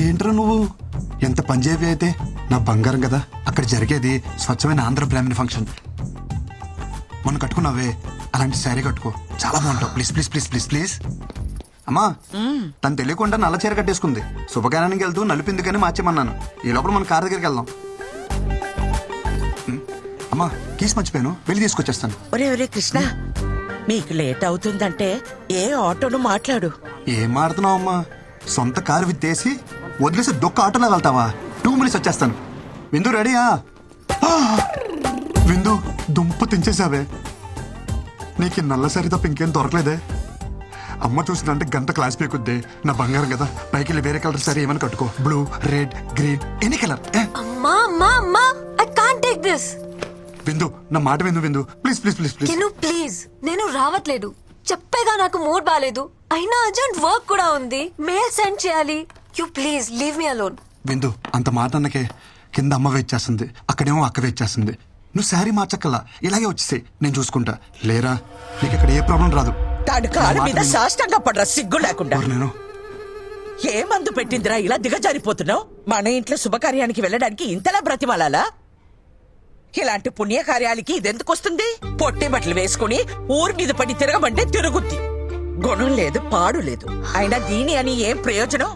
ఏంట్రా నువ్వు? ఎంత పంజాబీ అయితే? నా బంగారం కదా. అక్కడ జరిగేది స్వచ్ఛమైన ఆంధ్ర బ్రాహ్మణ ఫంక్షన్. మొన్న కట్టుకున్నావే. అలాంటి శారీ కట్టుకో. చాలా బాగుంటావు. Please please please please please. అమ్మా తను తెలియకుండా నల్ల చీర కట్టేసుకుంది. శుభకార్యానికి వెళ్తూ నలిపిందుకని మార్చేమన్నాను. ఈ లోపల మన కార్ దగ్గరికి వెళ్దాం. అమ్మా కీస్ మర్చిపోయాను. వెళ్ళి తీసుకొచ్చేస్తాను. ఒరే ఒరే కృష్ణ. మీకు లేట్ అవుతుందంటే ఏ ఆటోను మాట్లాడు. ఏం మాడుతున్నావు అమ్మా సొంత కారు విత్తేసి వదిలేసి దొక్క ఆటోలో వెళ్తావా? టూ మినిట్స్ వచ్చేస్తాను. విందు రెడీయా ఆ! విందు దుంప తెంచేసావే నీకు ఈ నల్ల సరి తప్ప ఇంకేం దొరకలేదే. అమ్మ చూసిందంటే గంట క్లాస్ పీకుద్ది. నా బంగారం కదా. పైకి వెళ్ళి వేరే కలర్ సరే ఏమైనా కట్టుకో. Blue red green any colour అమ్మా అమ్మా అమ్మా ఐ కాంట్ టేక్ దిస్ విందు నా మాట విందు విందు. ప్లీజ్ ప్లీజ్ ప్లీజ్ ప్లీజ్ కెను ప్లీజ్ నేను రావట్లేదు. చెప్పేగా నాకు మూడ్ బాగాలేదు అయినా అర్జెంట్ వర్క్ కూడా ఉంది. మెయిల్ సెండ్ చేయాలి. You please leave me alone విందు అంత మాట అన్నకే కింద అమ్మ వెయిట్ చేస్తుంది అక్కడేమో అక్క వెయిట్ చేస్తుంది నువ్వు శారీ మార్చక్కల్లా ఇలాగే వచ్చేసాయి నేను చూసుకుంటా. లేరా నీకు ఇక్కడ ఏ ప్రాబ్లం రాదు. తాడు మీద సాష్టంగా పడరా సిగ్గు లేకుండా. నేను? ఏ మందు పెట్టిందిరా ఇలా దిగజారిపోతున్నావు? మన ఇంట్లో శుభకార్యానికి వెళ్ళడానికి ఇంతలా బ్రతిమాలాలా? ఇలాంటి పుణ్యకార్యాలకి ఇదెందుకు వస్తుంది పొట్టి బట్టలు వేసుకుని ఊరి మీద పడి తిరగమంటే తిరుగుద్ది. గుణం లేదు పాడు లేదు. అయినా దీని అని ఏం ప్రయోజనం?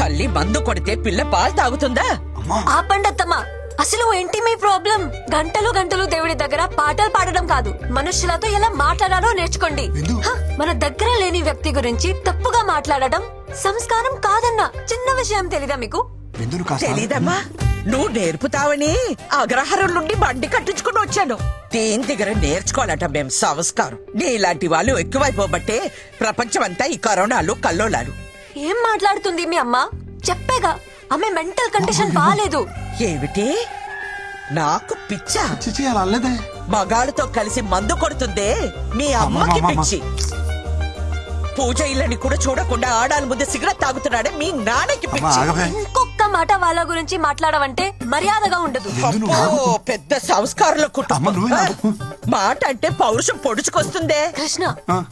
తల్లి మందు కొడితే పిల్ల పాలు తాగుతుందా? ఆపండి అత్తమ్మ అసలు ఏంటి మీ ప్రాబ్లం? గంటలు గంటలు దేవుడి దగ్గర పాటలు పాడడం కాదు. మనుషులతో ఎలా మాట్లాడాలో నేర్చుకోండి. విందు. హ, మన దగ్గర లేని వ్యక్తి గురించి తప్పుగా మాట్లాడడం సంస్కారం కాదన్న చిన్న విషయం తెలీదా మీకు? విందును కాస్త తెలీదమ్మా. నువ్వు నేర్పుతావని అగ్రహారం నుండి బండి కట్టించుకుని వచ్చాను. దేని దగ్గర నేర్చుకోవాలట మేం సంస్కారం. నీలాంటి వాళ్ళు ఎక్కువైపోబట్టే ప్రపంచమంతా ఈ కరోనాలు కల్లోలాలు. ఏం మాట్లాడుతుంది మీ అమ్మ? చెప్పేగా. ఆమె మెంటల్ కండిషన్ బాగాలేదు ఏమిటి? నాకు పిచ్చా? చిచి అలా అల్లేదే. మగాళ్ళతో కలిసి మందు కొడుతుందే? మీ అమ్మకి. పిచ్చి. పూజ ఇళ్ళని కూడా చూడకుండా ఆడాల ముందు సిగరెట్ తాగుతున్నాడే మీ నాన్నకి పిచ్చి. ఆగవే. మాట వాళ్ళ గురించి మాట్లాడవంటే మర్యాదగా ఉండదు. విందు నువ్వు అబ్బో, ఆగు. పెద్ద సంస్కారంలో అమ్మ, కుటుంబం నువ్వే. మాట అంటే పౌరుషం పొడుచుకొస్తుందే. కృష్ణ ఆ,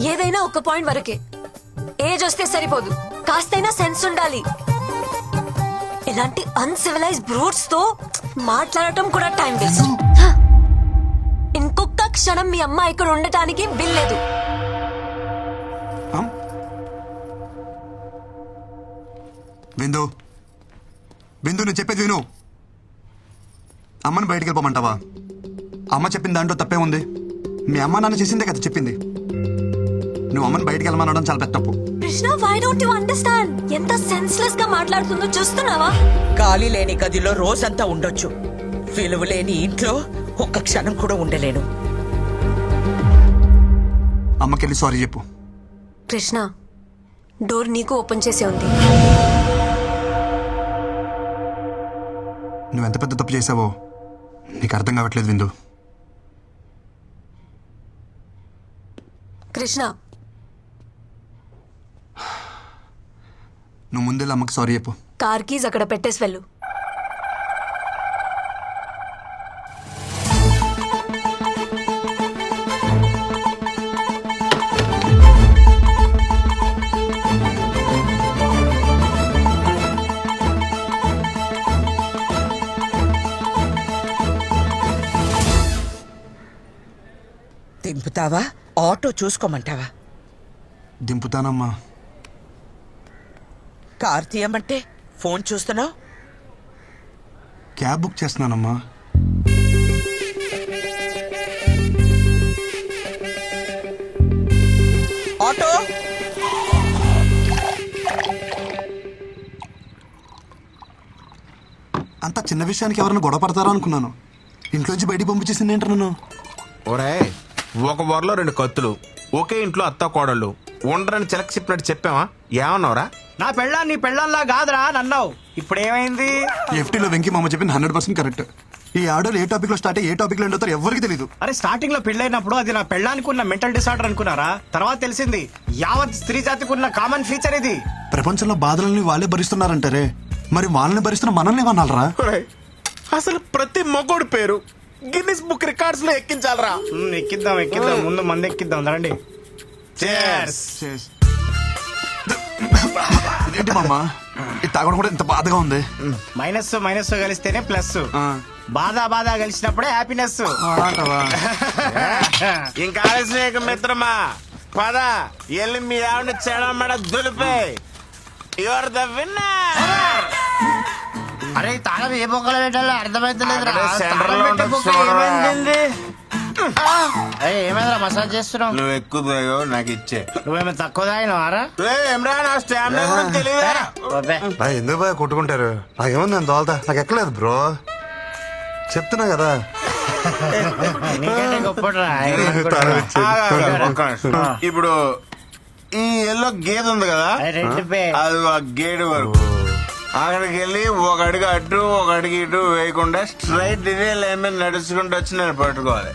ఏదైనా ఒక పాయింట్ వరకే. ఏజ్ వస్తే సరిపోదు. కాస్తైనా సెన్స్ ఉండాలి. ఇలాంటి అన్సివిలైజ్ బ్రూట్స్తో మాట్లాడటం కూడా టైం వేస్ట్ ఇంకొక క్షణం మీ అమ్మ ఇక్కడ ఉండటానికి వీల్లేదు. విందు. విందు నేను చెప్పేది విను. అమ్మని బయటికి వెళ్ళిపోమంటావా? అమ్మ చెప్పిన దాంట్లో తప్పే ఉంది. మీ అమ్మ నాన్న చేసిందే కదా చెప్పింది. నువ్వు అమ్మని బయటికి వెళ్ళమనడం చాలా పెద్ద తప్పు. Krishna why don't you understand ఎంత సెన్స్లెస్గా మాట్లాడుతుందో చూస్తున్నావా? గాలి లేని గదిలో రోజంతా ఉండొచ్చు. విలువ లేని ఇంట్లో ఒక్క క్షణం కూడా ఉండలేను. అమ్మకెళ్ళి సారీ చెప్పు. కృష్ణ డోర్ నీకు ఓపెన్ చేసే ఉంది. నువ్వు ఎంత పెద్ద తప్పు చేసావో నీకు అర్థం కావట్లేదు విందు. కృష్ణ నువ్వు ముందెళ్ళి అమ్మకి సారీ చెప్పు. కార్ కీజ్ అక్కడ పెట్టేసి వెళ్ళు. దింపుతావా? ఆటో చూసుకోమంటావా? దింపుతానమ్మా. కార్ తీయమంటే ఫోన్ చూస్తున్నావు? క్యాబ్ బుక్ చేస్తున్నానమ్మా. ఆటో? అంత చిన్న విషయానికి ఎవరైనా గొడవ పడతారా అనుకున్నాను. ఇంట్లోంచి బయటికి పంపించేసింది ఏంటి నన్ను? ఒరే ఒక వరలో రెండు కత్తులు ఒకే ఇంట్లో అత్త కోడళ్ళు ఉండరని చిలక చెప్పినట్టు చెప్పావా? ఏమన్నావురా? నా పెళ్ళాం నీ పెళ్ళంలా కాదురా నన్నావు ఇప్పుడు ఏమైంది ఎఫ్టీలో వెంకీ మామ చెప్పింది హండ్రెడ్ పర్సెంట్ కరెక్ట్. ఈ ఆర్డర్ ఏ టాపిక్లో స్టార్ట్ అయ్యి ఏ టాపిక్లో ఎండ్ అవుతారో ఎవరికి తెలియదు అరే స్టార్టింగ్లో పెళ్ళైనప్పుడు అది నా పెళ్ళానికి ఉన్న మెంటల్ డిసార్డర్ అనుకున్నారా? తర్వాత తెలిసింది యావత్ స్త్రీ జాతికి ఉన్న కామన్ ఫీచర్ ఇది. ప్రపంచంలో బాధలని వాళ్ళే భరిస్తున్నారంటారే మరి వాళ్ళని భరిస్తున్న మనల్ని ఏమన్నారా ఒరేయ్, అసలు ప్రతి మగోడి పేరు గిన్నిస్ బుక్ రికార్డ్స్లో ఎక్కించాలరా. ఉమ్, ఎక్కిద్దాం ఎక్కిద్దాం. ముందు మంది ఎక్కిద్దాం రండి. Cheers. ఏంటి మామ? ఇది తాగడం కూడా ఇంత బాధగా ఉంది. మైనస్ మైనస్ కలిస్తేనే ప్లస్ ఆ. బాధ బాధ కలిసినప్పుడే హ్యాపీనెస్ ఇంకా ఆలస్యం మిత్రమా? పద ఎల్లి మీ ఆవిడ చెడమడ దులిపే. యువర్ ద విన్నర్ అరే తాళం ఏ బొక్కలు పెట్టాలో అర్థమైతలేదు ఏమైందిరా? మసాజ్ చేస్తున్నావు? నువ్వు ఎక్కువ నాకు ఇచ్చే. నువ్వేమో తక్కువ తాగినవారా ఏమ్రా? నా స్టామినా కూడా తెలియదా నా ఎందుకు బాయ్ కొట్టుకుంటారు? నాకేముంది నేను తోలుతా. నాకు ఎక్కలేదు బ్రో. చెప్తున్నా కదా. ఇప్పుడు ఈ ఎల్లో గేదె ఉంది కదా? అది ఆ గేట్ వరకు. అక్కడికి వెళ్ళి ఒక అడుగు అటు ఒక అడుగు ఇటు వేయకుండా స్ట్రైట్ ఇదే లైన్ మీద నడుచుకుంటూ వచ్చి నేను పట్టుకోవాలి.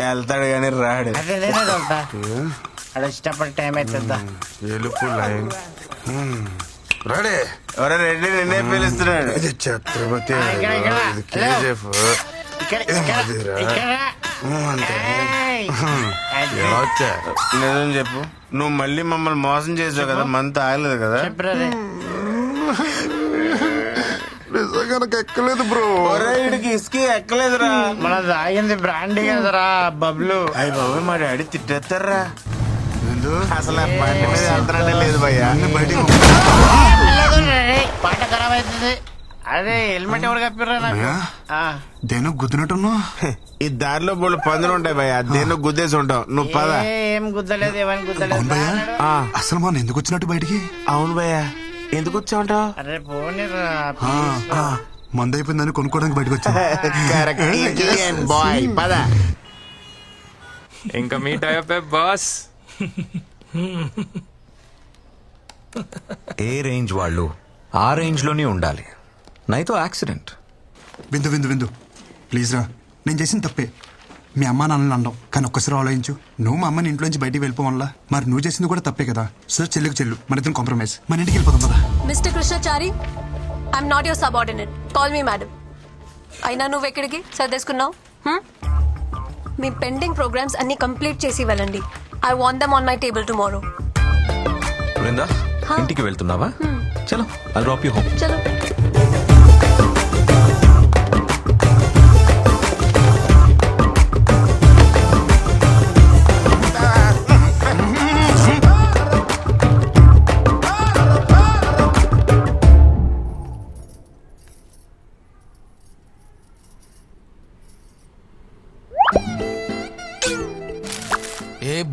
వెళ్తాడు కానీ రాడు. అది వచ్చేటప్పుడు టైం అవుతుందా ఎలుపు లైన్. రెడీ. ఎవరో రెడ్డి నిన్నే పిలుస్తున్నాడు. ఇది ఛత్రపతి కేజీఎఫ్. అంతే. వచ్చా నిజం చెప్పు. నువ్వు మళ్ళీ మమ్మల్ని మోసం చేసావు కదా మంత్ ఆగలేదు కదా? ఎక్కలేదు బ్రో. ఒరే వీడికి ఇసుకి ఎక్కలేదురా. మన తాగింది బ్రాండీ కదరా బబ్లు. అయ్యి బాబు మా డాడీ తిట్టేస్తారా? అసలు బండి మీద వెళ్తానే లేదు భయ్యా. రే, పాట ఖరాబ్ అవుతుంది. అదే హెల్మెట్ ఎవరు కప్పిర్రా నాకు? భయ్యా? ఆ. దేని గుద్దినట్టున్నావు? ఈ దారిలో బోళ్ళు పందులు ఉంటాయి భయ్యా దేన్ని గుద్దేసి ఉంటావు. నువ్వు పద. ఏ, ఏం గుద్దలేదు ఏమని గుద్దలేదు అవును భయ్యా. అన్నాడు. ఆ, అసలు మనం ఎందుకు వచ్చినట్టు బయటికి? అవును భయ్యా. ఎందుకు వచ్చావుంటావు అరే పోనీరా ఆ, ఆ, మందు అయిపోయిందని కొనుక్కోవడానికి బయటకు వచ్చా బాయ్ పద. ఇంకా మీట్ అయ్యే బాస్? ఏ రేంజ్ వాళ్ళు ఆ రేంజ్లోనే ఉండాలి. నైతో యాక్సిడెంట్. విందు విందు విందు. ప్లీజ్ రా. నేను చేసిన తప్పే. మీ అమ్మ నాన్నని అనడం కానీ ఒక్కసారి ఆలోచించు. నువ్వు మా అమ్మని ఇంట్లోంచి బయటికి వెళ్ళిపోవాలా? మరి నువ్వు చేసింది కూడా తప్పే కదా. సో చెల్లికి చెల్లు. మన ఇద్దరం కాంప్రమైజ్ మన ఇంటికి వెళ్ళిపోదాం కదా mister Krishnachari I'm not your subordinate call me madam అయినా నువ్వు ఎక్కడికి? సర్దేసుకున్నావు హ్మ్? మీ పెండింగ్ ప్రోగ్రామ్స్ అన్ని కంప్లీట్ చేసి వెళ్ళండి. I want them on my table tomorrow Brinda. ఇంటికి వెళ్తున్నావా? చలో ఐ డ్రాప్ యూ హోమ్ చలో.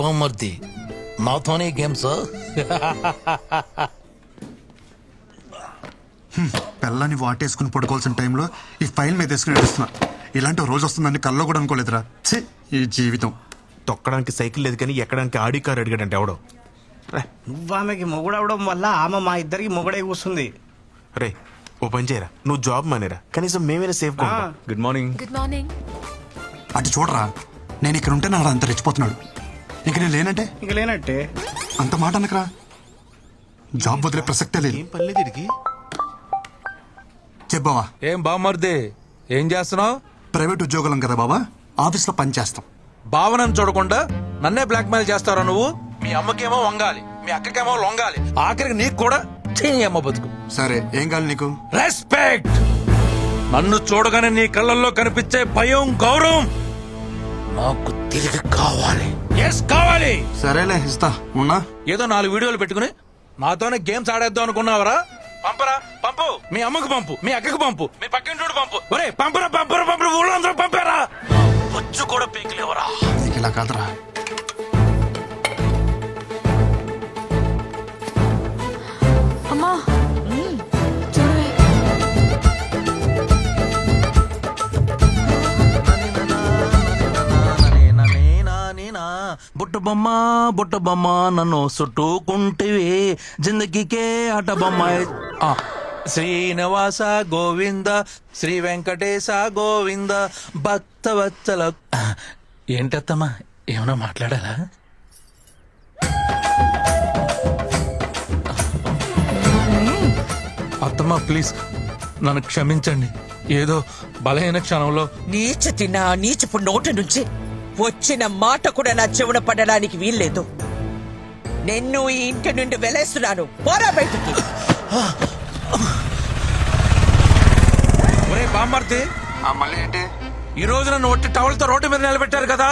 బామ్మర్ది నాతోనే గేమ్స్ పిల్లని వాటేసుకుని పడుకోవాల్సిన టైంలో ఈ ఫైల్ మీద వేసుకుని నడుస్తున్నా. ఇలాంటి రోజు వస్తుందని కల్లో కూడా అనుకోలేదురా. ఛీ ఈ జీవితం. తొక్కడానికి సైకిల్ లేదు కానీ ఎక్కడానికి ఆడి కార్ అడిగాడంటే ఎవడో. నువ్వు ఆమెకి మొగుడవడం వల్ల ఆమె మా ఇద్దరికి మొగుడే కూస్తుంది రే ఓ పని చేయరా. నువ్వు జాబ్ మానేరా. కనీసం మేమైనా safe good morning good morning అటు చూడరా నేను ఇక్కడ ఉంటే నాడు అంత రెచ్చిపోతున్నాడు. ఇంక నేను లేనంటే? ఇంక లేనట్టే. అంత మాట అనకరా. జాబ్ వదిలే ప్రసక్తే లేదు. ఏం పర్లేదు వీడికి చెప్పావా ఏం బామ్మర్ది? ఏం చేస్తున్నావు? ప్రైవేట్ ఉద్యోగులం కదా బాబా ఆఫీస్లో పని చేస్తాం. భావనను చూడకుండా నన్నే బ్లాక్మెయిల్ చేస్తారా నువ్వు? మీ అమ్మకేమో వంగాలి. మీ అక్కకేమో లొంగాలి. ఆఖరికి నీకు కూడా చెయ్యి అమ్మ బతుకు. సరే ఏం కావాలి నీకు? రెస్పెక్ట్! నన్ను చూడగానే నీ కళ్ళల్లో కనిపించే భయం గౌరవం నాకు తిరిగి కావాలి. ఎస్ కావాలి. సరేలే ఇస్తా. ఉన్నా? ఏదో నాలుగు వీడియోలు పెట్టుకుని నాతోనే గేమ్స్ ఆడేద్దాం అనుకున్నావరా? పంపరా పంపు. మీ అమ్మకు పంపు మీ అక్కకు పంపు మీ పక్కింటోడు పంపు. ఒరే పంపరా పంపరా పంపరా ఊళ్ళో అందరూ పంపారా? బొచ్చు కూడా పీకలేవరా నీకు ఇలా కాదురా. బొమ్మ బుట్ట బొమ్మ నన్ను చుట్టుకుంటివి. జిందగీకే ఆట బొమ్మ ఆ, శ్రీనివాస గోవింద శ్రీ వెంకటేశ గోవింద భక్త వత్సల ఏంటత్తమ్మా ఏమైనా మాట్లాడాలా? అత్తమ్మా ప్లీజ్ నన్ను క్షమించండి. ఏదో బలహీన క్షణంలో నీచ తిన్నా నీచపు నోటి నుంచి వచ్చిన మాట కూడా నా చెవున పడడానికి వీల్లేదు. నిన్ను ఈ ఇంటి నుండి వెలేస్తున్నాను. పోరా బయటికి. ఒరే బామ్మర్తి మళ్ళీ ఏంటి? ఈ రోజు నన్ను ఒట్టి టవల్తో రోడ్డు మీద నిలబెట్టారు కదా?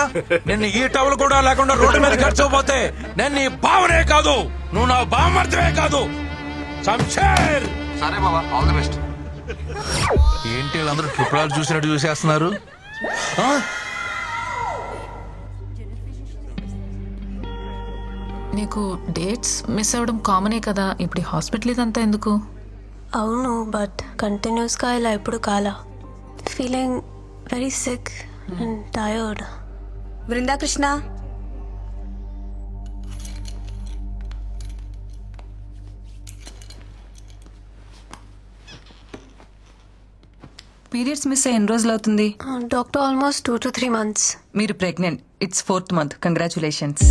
నేను ఈ టవల్ కూడా లేకుండా రోడ్డు మీద గడిచిపోతే నేను నీ బావనే కాదు. నువ్వు నా బామ్మర్తివే కాదు. శంషేర్! సరే బాబా ఆల్ ది బెస్ట్ ఏంటి వీళ్ళందరూ ట్రిపుల్ చూసినట్టు చూసేస్తున్నారు? నీకు డేట్స్ మిస్ అవ్వడం కామనే కదా? ఇప్పుడు హాస్పిటల్ ఇదంతా ఎందుకు? అవును బట్ కంటిన్యూస్గా ఇలా ఎప్పుడు కాలా? Feeling very sick and tired Brindakrishna periods miss అయ్యి ఎన్ని రోజులు అవుతుంది? Doctor almost two to three months. మీరు pregnant. It's fourth month. Congratulations.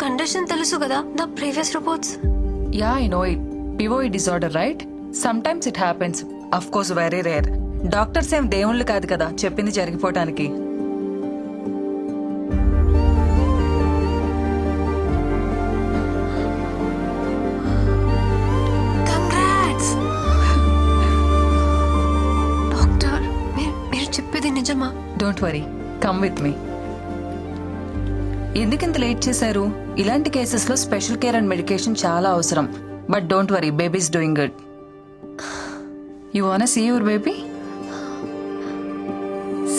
Condition తెలుసు కదా నా previous reports yeah I know it P O I disorder right sometimes it happens of course very rare doctors ఏం దేవుళ్ళు కాదు కదా చెప్పింది జరిగిపోవటానికి. డాక్టర్ మీరు చెప్పేది నిజమా? Don't worry come with me ఎందుకు ఇంత లేట్ చేశారు? ఇలాంటి కేసెస్లో స్పెషల్ కేర్ అండ్ మెడికేషన్ చాలా అవసరం. But don't worry babies doing good. You want see your baby?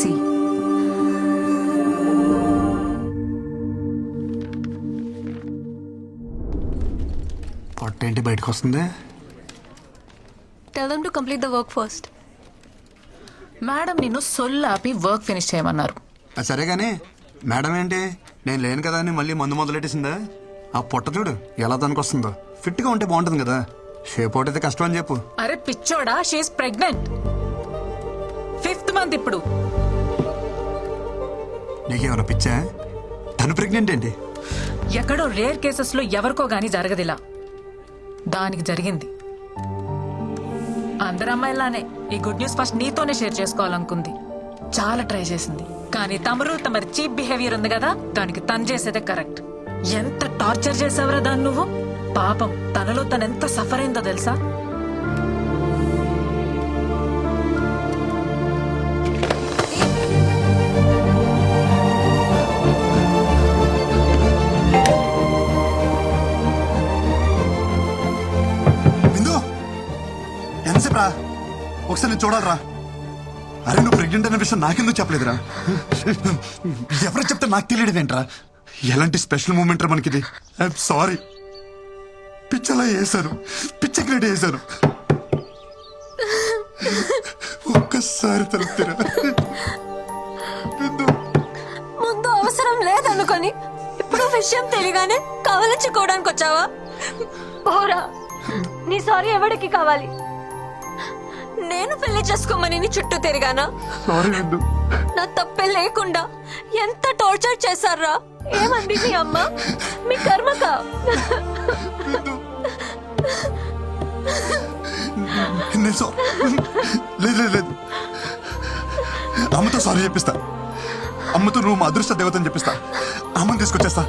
See. పొట్ట ఏంటి బయటకు వస్తుంది tell them to complete the work first madam నిన్ను సొల్లు ఆపి వర్క్ ఫినిష్ చేయమన్నారు. సరే గానీ మేడం ఏంటి? నేను లేను కదా అని మళ్ళీ మందు మొదలెట్టేసిందా? ఆ పొట్ట చూడు ఎలా దానికి వస్తుందో ఫిట్గా ఉంటే బాగుంటుంది కదా. షేప్ అవుట్ అయితే కష్టం అని చెప్పు. అరే పిచ్చోడా షీఈస్ ప్రెగ్నెంట్ ఫిఫ్త్ మంత్ ఇప్పుడు. నీకేమైనా పిచ్చా? తను ప్రెగ్నెంట్ ఏంటి? ఎక్కడో రేర్ కేసెస్లో ఎవరికో గానీ జరగదిలా. దానికి జరిగింది. అందరు అమ్మాయిలానే ఈ గుడ్ న్యూస్ ఫస్ట్ నీతోనే షేర్ చేసుకోవాలనుకుంది. చాలా ట్రై చేసింది. కానీ తమరు తమరి చీప్ బిహేవియర్ ఉంది కదా దానికి తను చేసేదే కరెక్ట్. ఎంత టార్చర్ చేసావురా దాన్ని నువ్వు? పాపం తనలో తను ఎంత సఫర్ అయిందో తెలుసా? ఒకసారి నేను చూడాలరా. ప్రెగ్నెంట్ అనే విషయం నాకెందుకు చెప్పలేదురా? ఎవరు చెప్తే నాకు తెలియడమేంట్రా ఎలాంటి స్పెషల్ మూమెంట్ రా మనకిది సారీ. పిచ్చలా వేశాను పిచ్చకి రెడీ వేశాను ఒక్కసారి తలుపుతారా. ముందు అవసరం లేదనుకొని ఇప్పుడు విషయం తెలియగానే కవలించుకోవడానికి వచ్చావా పోరా. నీ సారీ ఎవరికి కావాలి? నేను పెళ్ళి చేసుకోమని నీ చుట్టూ తిరిగానా? నా తప్పే లేకుండా ఎంత టార్చర్ చేశారా? ఏమంది మీ అమ్మ? మీ కర్మక? లేదు లేదు అమ్మతో సారీ చెప్పిస్తా. అమ్మతో నువ్వు మా అదృష్ట దేవతని చెప్పిస్తా. అమ్మని తీసుకొచ్చేస్తా?